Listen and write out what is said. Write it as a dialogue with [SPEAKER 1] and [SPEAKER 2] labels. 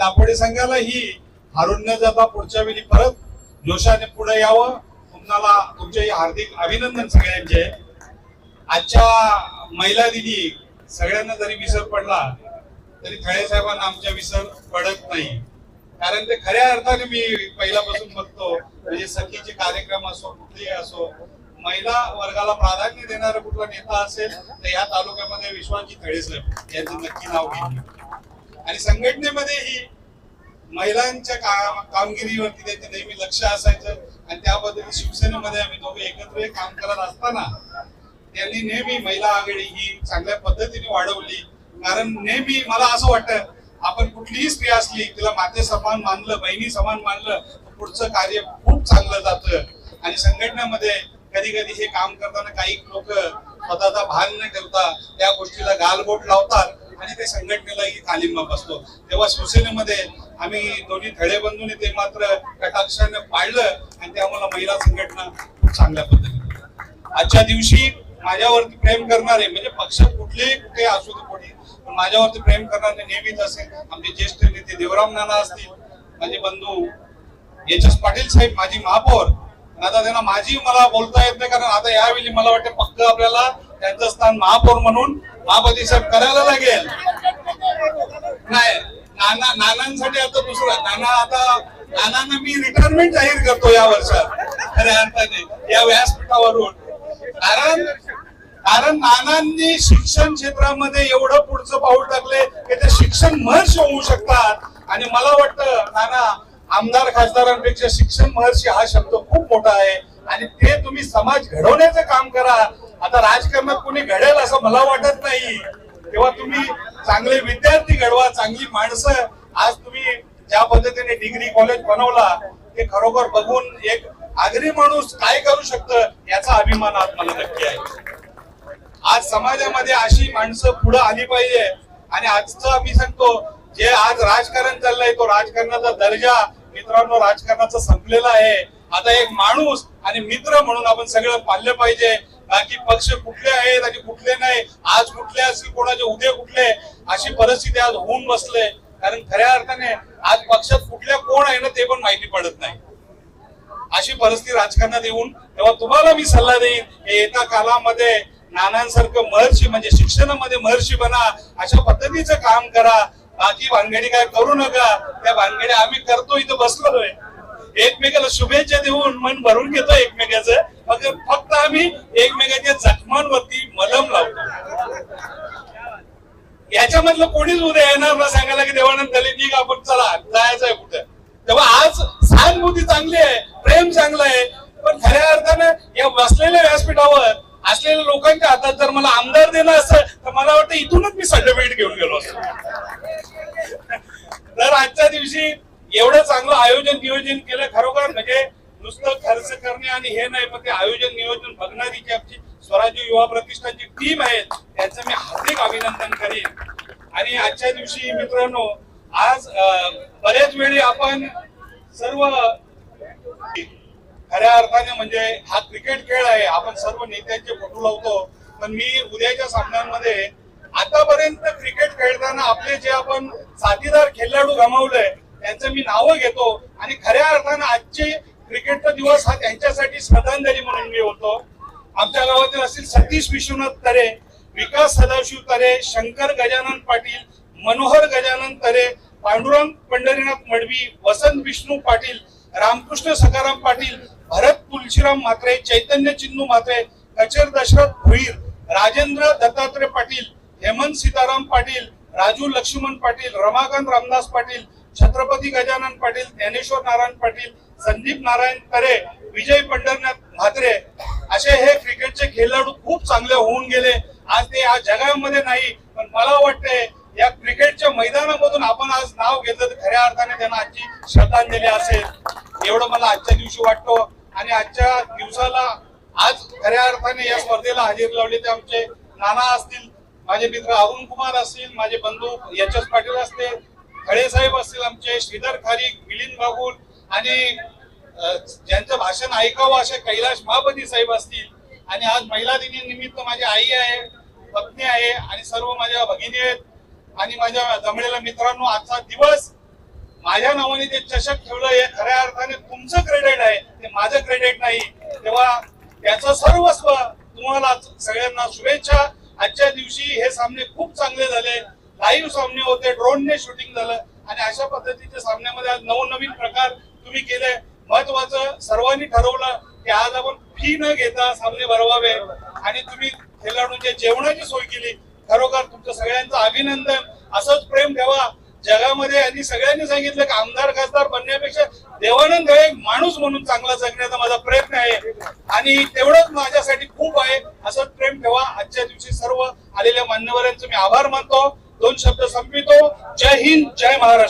[SPEAKER 1] संघाला ही हारून न जाता पुढच्या वेळी परत जोशाने पुढे यावं. तुम्हाला तुमचे हार्दिक अभिनंदन सगळ्यांचे. आजच्या महिला दिनी सगळ्यांना जरी विसर पडला तरी खळे साहेबांना आमच्या विसर पडत नाही. कारण ते खऱ्या अर्थाने मी पहिल्यापासून बघतो म्हणजे सखीचे कार्यक्रम असो कुठलेही असो महिला वर्गाला प्राधान्य देणारा कुठला नेता असेल तर या तालुक्यामध्ये विश्वाजी खळे साहेब यांचं नक्की नाव घेतलं आणि संघटनेमध्येही महिलांच्या का- कामगिरीवरती त्यांचे नेहमी लक्ष असायचं. आणि त्या पद्धतीने शिवसेनेमध्ये आम्ही दोघे एकत्र काम करत असताना त्यांनी नेहमी महिला आघाडी ही चांगल्या पद्धतीने वाढवली. कारण नेहमी मला असं वाटतं आपण कुठलीही स्त्री असली तिला माते समान मानलं बहिणी समान मानलं तर पुढचं कार्य खूप चांगलं जातं. आणि संघटनेमध्ये कधी कधी हे काम करताना काही लोक स्वतःचा भान न ठेवता त्या गोष्टीला गालबोट लावतात. आणि ते संघटनेलाही तालिंबा बसतो तेव्हा शिवसेनेमध्ये आम्ही दोन्ही खडे बंधूने ते मात्र कटाक्षाने पाळलं आणि ते आम्हाला महिला संघटना खूप चांगल्या पद्धतीने आजच्या दिवशी माझ्यावरती प्रेम करणारे म्हणजे पक्ष कुठलेही कुठे असू दे कोणी पण माझ्यावरती प्रेम करणारे नेहमीच असेल आमचे ज्येष्ठ नेते देवराम नाना असतील माझे बंधू एच एस पाटील साहेब माझी महापौर. आता त्यांना माझी मला बोलता येत नाही कारण आता यावेळी मला वाटतं पक्क आपल्याला त्यांचं स्थान महापौर म्हणून बाबाजी साहेब करायला लागेल. नाही नाना नानांसाठी आता दुसरं. नाना आता नानांना मी रिटायरमेंट जाहीर करतो या वर्षात. खऱ्या अर्थाने या व्यासपीठावरून. कारण कारण नानांनी शिक्षण क्षेत्रामध्ये एवढं पुढचं पाऊल टाकले की ते शिक्षण महर्षी होऊ शकतात. आणि मला वाटतं नाना आमदार खासदारांपेक्षा शिक्षण महर्षी हा शब्द खूप मोठा आहे. आणि ते तुम्ही समाज घडवण्याचं काम करा. आता राजकारणात कोणी घडेल असं मला वाटत नाही. तेव्हा तुम्ही चांगले विद्यार्थी घडवा चांगली माणसं. आज तुम्ही ज्या पद्धतीने डिग्री कॉलेज बनवला ते खरोखर बघून एक आगरी माणूस काय करू शकतं याचा अभिमान आज मला नक्की आहे. आज समाजामध्ये अशी माणसं पुढे आली पाहिजे. आणि आजचं मी सांगतो जे आज राजकारण चाललंय तो राजकारणाचा दर्जा मित्रांनो राजकारणाचा संपलेला आहे. आता एक माणूस आणि मित्र म्हणून आपण सगळं पाळलं पाहिजे. बाकी पक्ष कुठले आहेत आणि कुठले नाही आज कुठले असतील कोणाचे उद्या कुठले अशी परिस्थिती आज होऊन बसले. कारण खऱ्या अर्थाने आज पक्षात कुठल्या कोण आहे ना ते पण माहिती पडत नाही. अशी परिस्थिती राजकारणात येऊन तेव्हा तुम्हाला मी सल्ला देईन येत्या कालामध्ये नानांसारखं महर्षी म्हणजे शिक्षणामध्ये महर्षी बना अशा पद्धतीचं काम करा. बाकी भानगडी काय करू नका. त्या भानगडी आम्ही करतो इथं बसलोय. एकमेकाला शुभेच्छा देऊन मन भरून घेतो एकमेकाचं. मग फक्त आम्ही एकमेकाच्या जखमांवरती मलम लावतो. याच्यामधलं कोणीच उद्या येणार ना सांगायला की देवानंद झाले निघ आपण चला जायचं आहे कुठं. तेव्हा आज सहानुभूती चांगली आहे प्रेम चांगलं आहे पण खऱ्या अर्थानं या बसलेल्या व्यासपीठावर असलेल्या लोकांच्या हातात जर मला आमदार देणं असतं तर मला वाटतं इथूनच मी सर्टिफिकेट घेऊन गेलो असतो. तर आजच्या दिवशी एवढं चांगलं आयोजन नियोजन केलं खरोखर म्हणजे नुसतं खर्च करणे आणि हे नाही पण ते आयोजन नियोजन बघणारी जी आमची स्वराज्य युवा प्रतिष्ठानची टीम आहे त्यांचं मी हार्दिक अभिनंदन करीन. आणि आजच्या दिवशी मित्रांनो आज बऱ्याच वेळी आपण सर्व खऱ्या अर्थाने म्हणजे हा क्रिकेट खेळ आहे आपण सर्व नेत्यांचे फोटो लावतो पण मी उद्याच्या सामन्यांमध्ये आतापर्यंत क्रिकेट खेळताना आपले जे आपण साथीदार खेळाडू गमावले त्यांचं मी नावं घेतो आणि खऱ्या अर्थानं आजचे क्रिकेटचा दिवस हा त्यांच्यासाठी श्रद्धांजली म्हणून मी होतो. आमच्या गावातील असतील सतीश विश्वनाथ तरे विकास सदाशिव तरे शंकर गजानन पाटील मनोहर गजानन तरे पांडुरंग पंढरीनाथ मडवी वसंत विष्णू पाटील रामकृष्ण सखाराम पाटील भरत तुलशीराम म्हात्रे चैतन्य चिन्नू म्हात्रे कचर दशरथ भुईर राजेंद्र दत्तात्रय पाटील हेमंत सीताराम पाटील राजू लक्ष्मण पाटील रमाकांत रामदास पाटील छत्रपती गजानन पाटील ज्ञानेश्वर नारायण पाटील संदीप नारायण तरे विजय पंढरनाथ म्हात्रे असे हे क्रिकेटचे खेळाडू खूप चांगले होऊन गेले. आज ते या जगामध्ये नाही पण मला वाटतंय या क्रिकेटच्या मैदानामधून आपण आज नाव घेतलं तर खऱ्या अर्थाने त्यांना आजची श्रद्धांजली असेल. एवढं मला आजच्या दिवशी वाटतो आणि आजच्या दिवसाला आज खऱ्या अर्थाने या स्पर्धेला हजेरी लावली ते आमचे नाना असतील माझे मित्र अरुण कुमार असतील माझे बंधू एच एस पाटील असतील खळे साहेब असतील आमचे श्रीधर खारीक मिलिंद बाबूल आणि ज्यांचं भाषण ऐकावं असे कैलाश महापती साहेब असतील. आणि आज महिला दिनी निमित्त माझी आई आहे पत्नी आहे आणि सर्व माझ्या भगिनी आहेत. आणि माझ्या जमलेल्या मित्रांनो आजचा दिवस माझ्या नावाने ते चषक ठेवलं हे खऱ्या अर्थाने तुमचं क्रेडिट आहे. ते माझं क्रेडिट नाही. तेव्हा त्याचं सर्वस्व तुम्हाला सगळ्यांना शुभेच्छा. आजच्या दिवशी हे सामने खूप चांगले झाले. लाईव्ह सामने होते ड्रोनने शूटिंग झालं आणि अशा पद्धतीच्या सामन्यामध्ये आज नवनवीन प्रकार तुम्ही केले. महत्वाचं सर्वांनी ठरवलं की आज आपण फी न घेता सामने भरवावे. आणि तुम्ही खेळाडूंच्या जेवणाची सोय केली. खरोखर तुमचं सगळ्यांचं अभिनंदन. असंच प्रेम ठेवा. जगामध्ये आणि सगळ्यांनी सांगितलं की आमदार खासदार बनण्यापेक्षा देवानंद हे एक माणूस म्हणून चांगला जगण्याचा माझा प्रयत्न आहे. आणि तेवढंच माझ्यासाठी खूप आहे. असंच प्रेम ठेवा. आजच्या दिवशी सर्व आलेल्या मान्यवरांचे मी आभार मानतो. दोन शब्द संपितो जय हिंद जय महाराष्ट्र.